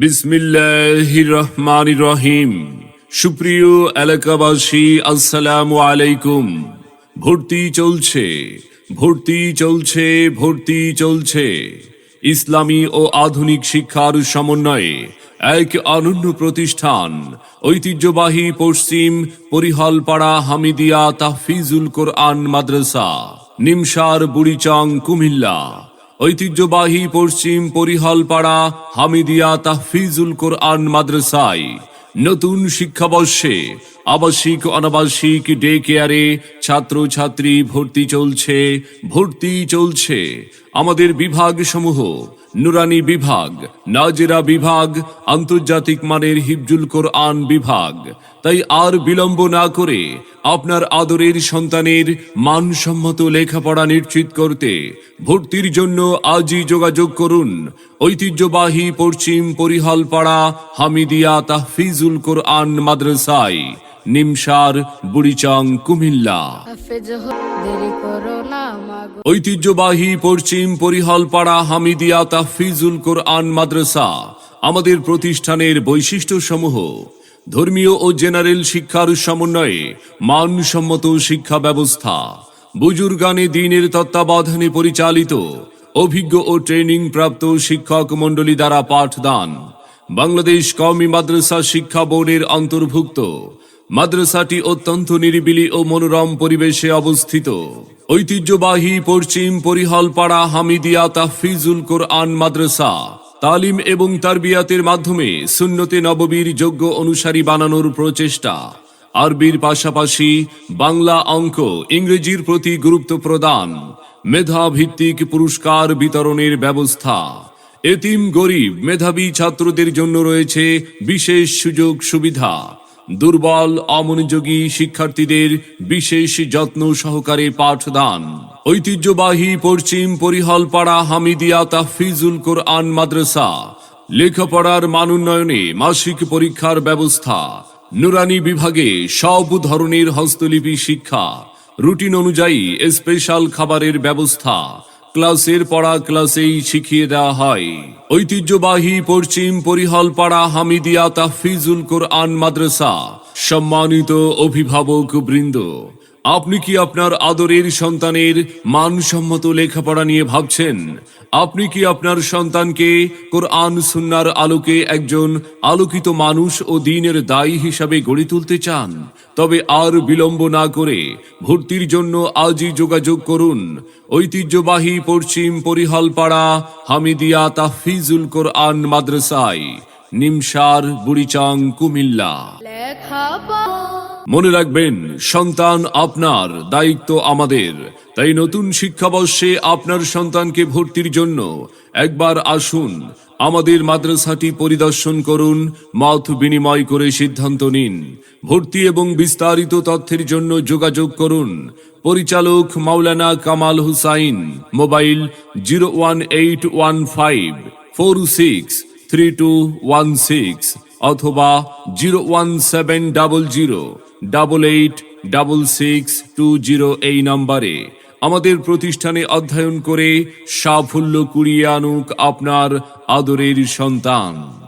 বিসমিল্লাহির রহমান রহিম সুপ্রিয় এলাকাবাসী, আসসালামু আলাইকুম। ভর্তি চলছে ভর্তি চলছে ভর্তি চলছে। ইসলামী ও আধুনিক শিক্ষার সমন্বয়ে এক অনন্য প্রতিষ্ঠান, ঐতিহ্যবাহী পশ্চিম পরিহলপাড়া হামিদিয়া তাহফিজুল কোরআন মাদ্রাসা, নিমসার বুড়িচং কুমিল্লা। ঐতিহ্যবাহী পশ্চিম পরিহালপাড়া হামিদিয়া তাহফিজুল কোরআন মাদ্রাসায় নতুন শিক্ষাবর্ষে আবাসিক অনাবাসিক ডে কেয়ারে ছাত্র ছাত্রী ভর্তি চলছে ভর্তি চলছে। আমাদের বিভাগ সমূহ নুরানি বিভাগ, নাজেরা বিভাগ, আন্তর্জাতিক মানের হিফজুল কোরআন বিভাগ। তাই আর বিলম্ব না করে আপনার আদরের সন্তানের মানসম্মত লেখাপড়া নিশ্চিত করতে ভর্তির জন্য আজই যোগাযোগ করুন। ঐতিহ্যবাহী পশ্চিম পরিহলপাড়া হামিদিয়া তাহফিজুল কোরআন মাদ্রাসায়। নিমসার বুড়িচং কুমিল্লা। ঐতিহ্যবাহী পশ্চিম পরিহলপাড়া হামিদিয়া তাহফিজুল কোরআন মাদ্রাসা আমাদের প্রতিষ্ঠানের বৈশিষ্ট্য সমূহ ধর্মীয় ও জেনারেল শিক্ষার সমন্বয়ে মানসম্মত শিক্ষা ব্যবস্থা বুজুর্গানে দিনের তত্ত্বাবধানে পরিচালিত অভিজ্ঞ ও ট্রেনিং প্রাপ্ত শিক্ষক মণ্ডলী দ্বারা পাঠদান বাংলাদেশ কওমি মাদ্রাসা শিক্ষা বোর্ডের অন্তর্ভুক্ত মাদ্রাসাটি অত্যন্ত নিরিবিলি ও মনোরম পরিবেশে অবস্থিত। ঐতিহ্যবাহী পশ্চিম পরিহলপাড়া হামিদিয়া তাহফিজুল কোরআন মাদ্রাসা তালিম এবং তারবিয়াতের মাধ্যমে সুন্নতে নববীর যোগ্য অনুসারী বানানোর প্রচেষ্টা। আরবির পাশাপাশি বাংলা অঙ্ক ইংরেজির প্রতি গুরুত্ব প্রদান মেধা ভিত্তিক পুরস্কার বিতরণের ব্যবস্থা। এতিম গরিব মেধাবী ছাত্রদের জন্য রয়েছে বিশেষ সুযোগ সুবিধা দুর্বল, অমনোযোগী শিক্ষার্থীদের বিশেষ যত্ন সহকারে পাঠদান। ঐতিহ্যবাহী পশ্চিম পরিহলপাড়া হামিদিয়া তাহফিজুল কোরআন মাদ্রাসা। লেখাপড়ার মান উন্নয়নে মাসিক পরীক্ষার ব্যবস্থা। নুরানি বিভাগে সব ধরনের হস্তলিপি শিক্ষা। রুটিন অনুযায়ী স্পেশাল খাবারের ব্যবস্থা। ক্লাসের পড়া ক্লাসেই শিখিয়ে দেওয়া হয়। ঐতিহ্যবাহী পশ্চিম পরিহলপাড়া হামিদিয়া তাহফিজুল কোরআন মাদ্রাসা সম্মানিত অভিভাবক বৃন্দ আপনি কি আপনার আদরের সন্তানের মানসম্মত লেখাপড়া নিয়ে ভাবছেন? আপনি কি আপনার সন্তানকে কোরআন সুন্নার আলোকে একজন আলোকিত মানুষ ও দিনের দায়ী হিসাবে গড়ে তুলতে চান? তবে আর বিলম্ব না করে ভর্তির জন্য আজই যোগাযোগ করুন। ঐতিহ্যবাহী পশ্চিম পরিহলপাড়া হামিদিয়া তাহফিজুল কোরআন মাদ্রাসায়, নিমসার, বুড়িচাং, কুমিল্লা। মনে রাখবেন, সন্তান আপনার, দায়িত্ব আমাদের। তাই নতুন শিক্ষাবর্ষে আপনার সন্তানকে ভর্তির জন্য একবার আসুন, আমাদের মাদ্রাসাটি পরিদর্শন করুন, মত বিনিময় করে সিদ্ধান্ত নিন, ভর্তি এবং বিস্তারিত তথ্যের জন্য যোগাযোগ করুন। পরিচালক Maulana Kamal Hussain, mobile zero one eight one five four six three two one six. অথবা zero one seven double zero, double eight double six two zero এই নম্বরে। আমাদের প্রতিষ্ঠানে অধ্যয়ন করে সাফল্য কুড়িয়ে আনুক আপনার আদরের সন্তান।